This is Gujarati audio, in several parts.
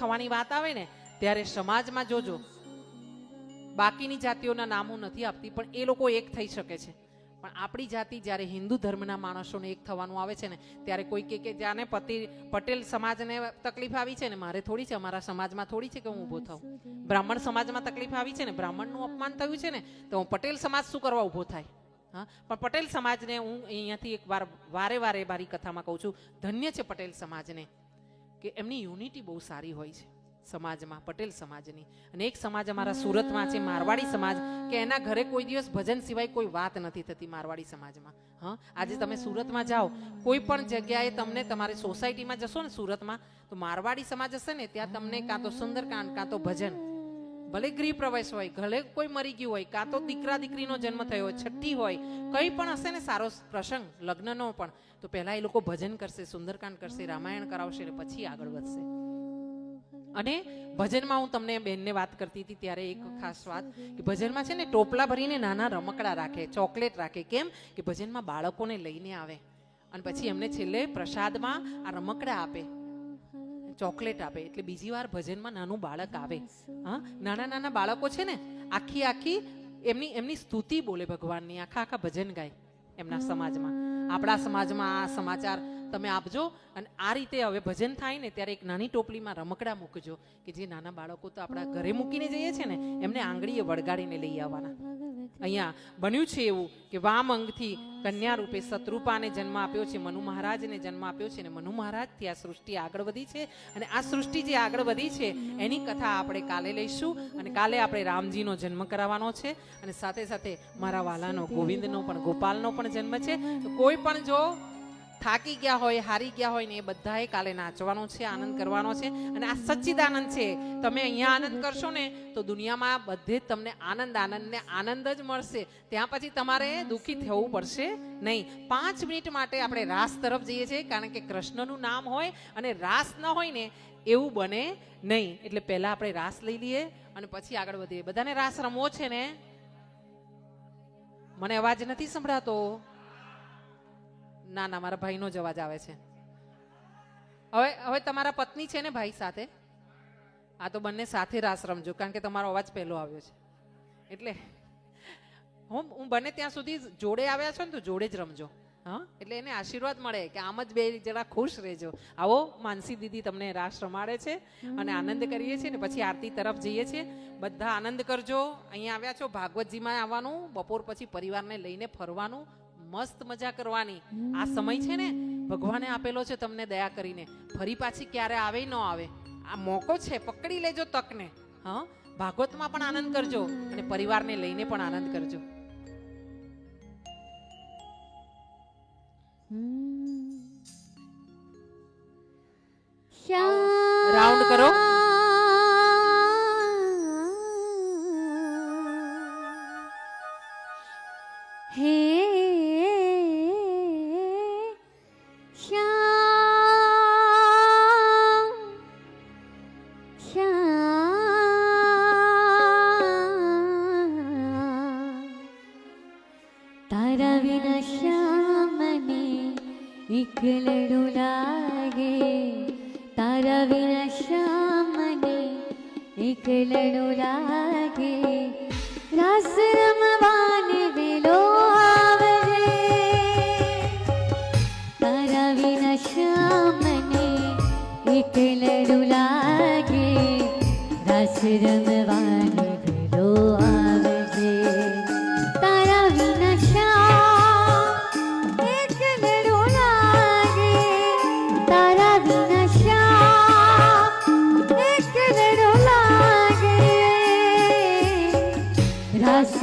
થવાની વાત આવે ને, ત્યારે સમાજમાં જોજો, બાકીની જાતિઓના નામો નથી આપતી, પણ એ લોકો એક થઈ શકે છે. પણ આપણી જાતિ જ્યારે હિન્દુ ધર્મના માણસોને એક થવાનું આવે છે ને, ત્યારે કોઈ કે કે જાને પતિ, પટેલ સમાજને તકલીફ આવી છે ને, મારે થોડી છે, અમારા સમાજમાં થોડી છે કે હું ઊભો થાઉં. બ્રાહ્મણ સમાજમાં તકલીફ આવી છે ને, બ્રાહ્મણનું અપમાન થયું છે ને, તો હું પટેલ સમાજ શું કરવા ઊભો થાય? હા? પણ પટેલ સમાજને હું અહીંયાથી એક વાર વારે વારે મારી કથામાં કહું છું, ધન્ય છે પટેલ સમાજને. કે એમની યુનિટી બહુ સારી હોય છે સમાજમાં, પટેલ સમાજની. અને એક સમાજ અમારા સુરતમાં છે, મારવાડી સમાજ, કે એના ઘરે કોઈ દિવસ ભજન સિવાય કોઈ વાત નથી થતી મારવાડી સમાજમાં. હા, આજે તમે સુરતમાં જાઓ, કોઈ પણ જગ્યાએ તમને તમારી સોસાયટીમાં જશો ને સુરતમાં, તો મારવાડી સમાજ હશે ને, ત્યાં તમને કાં તો સુંદરકાંડ, કાં તો ભજન ભલે ગૃહ પ્રવેશ હોય, ભલે કોઈ મરી ગયું હોય, કાં તો દીકરા દીકરીનો જન્મ થયો હોય, છઠ્ઠી હોય, કંઈ પણ હશે ને સારો પ્રસંગ, લગ્નનો પણ, તો પહેલા એ લોકો ભજન કરશે, સુંદરકાંડ કરશે, રામાયણ કરાવશે અને પછી આગળ વધશે. અને ભજનમાં હું તમને બેનને વાત કરતી હતી, ત્યારે એક ખાસ વાત કે ભજનમાં છે ને ટોપલા ભરીને નાના રમકડા રાખે, ચોકલેટ રાખે, કેમ કે ભજનમાં બાળકોને લઈને આવે. અને પછી એમને છેલ્લે પ્રસાદમાં આ રમકડા આપે. ચોકલેટ આપે. એટલે બીજી વાર ભજનમાં નાનું બાળક આવે. હા, નાના નાના બાળકો છે ને, આખી આખી એમની એમની સ્તુતિ બોલે ભગવાનની, આખા આખા ભજન ગાય એમના સમાજમાં. આપણા સમાજમાં આ સમાચાર તમે આપજો અને આ રીતે હવે ભજન થાય ને, ત્યારે એક નાની ટોપલીમાં રમકડા મૂકજો કે જે નાના બાળકો તો આપણા ઘરે મૂકીને જઈએ છે ને, એમને આંગળીએ વળગાડીને લઈ આવવાના. અહીંયા બન્યું છે એવું કે વામ અંગથી કન્યા રૂપે શત્રુપાને જન્મ આપ્યો છે, મનુ મહારાજને જન્મ આપ્યો છે અને મનુ મહારાજથી આ સૃષ્ટિ આગળ વધી છે અને આ સૃષ્ટિ જે આગળ વધી છે એની કથા આપણે કાલે લઈશું અને કાલે આપણે રામજીનો જન્મ કરાવવાનો છે અને સાથે સાથે મારા વાલાનો, ગોવિંદનો પણ, ગોપાલનો પણ જન્મ છે. તો કોઈ પણ જો થાકી ગયા હોય, હારી ગયા હોય ને એ બધાએ કાલે નાચવાનો છે, આનંદ કરવાનો છે. અને આ સચ્ચિદાનંદ છે. તમે અહીંયા આનંદ કરશો ને તો દુનિયામાં બધે તમને આનંદ આનંદ ને આનંદ જ મળશે. ત્યાં પછી તમારે દુઃખી થવું પડશે નહીં. પાંચ મિનિટ માટે આપણે રાસ તરફ જઈએ છીએ કારણ કે કૃષ્ણનું નામ હોય અને રાસ ન હોય ને એવું બને નહીં. એટલે પહેલા આપણે રાસ લઈ લઈએ અને પછી આગળ વધીએ. બધાને રાસ રમવો છે ને? મને અવાજ નથી સંભળાતો. ના ના, મારા ભાઈનો જ અવાજ આવે છે. હવે હવે તમારા પત્ની છે ને ભાઈ સાથે? આ તો બંને સાથે રાસ રમજો, કારણ કે તમારો અવાજ પહેલો આવ્યો છે. એટલે હું હું બને ત્યાં સુધી જોડે આવ્યા છો ને તો જોડે જ રમજો. હા? એટલે એને આશીર્વાદ મળે કે આમ જ બે જરા ખુશ રહેજો. આવો, માનસી દીદી તમને રાસ રમાડે છે અને આનંદ કરીએ છીએ ને પછી આરતી તરફ જઈએ છીએ. બધા આનંદ કરજો. અહીંયા આવ્યા છો, ભાગવતજીમાં આવવાનું, બપોર પછી પરિવારને લઈને ફરવાનું. મસ્ત મજા કરવાની. આ સમય છે ને ભગવાને આપેલો છે તમને દયા કરીને. ફરી પાછી ક્યારે આવે ન આવે. આ મોકો છે પકડી લેજો તકને. હા? ભાગવતમાં પણ આનંદ કરજો અને પરિવારને લઈને પણ આનંદ કરજો. રાઉન્ડ કરો. હે એકલડું લાગે રાસ રમવાને વેલો આવજે તારા વિના શ્યામ મને લાગે રાસ રમવાને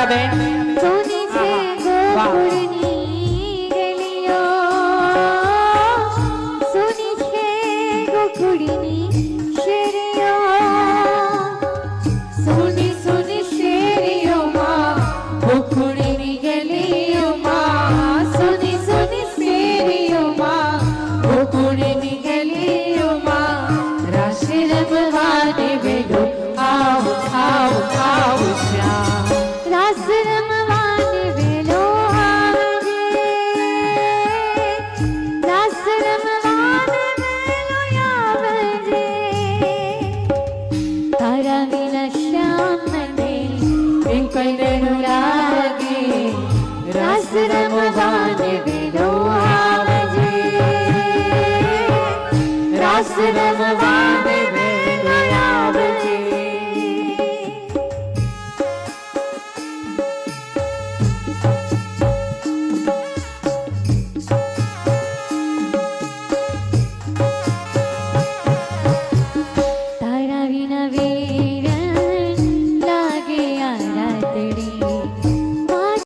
দাঁড়াবেন રાસ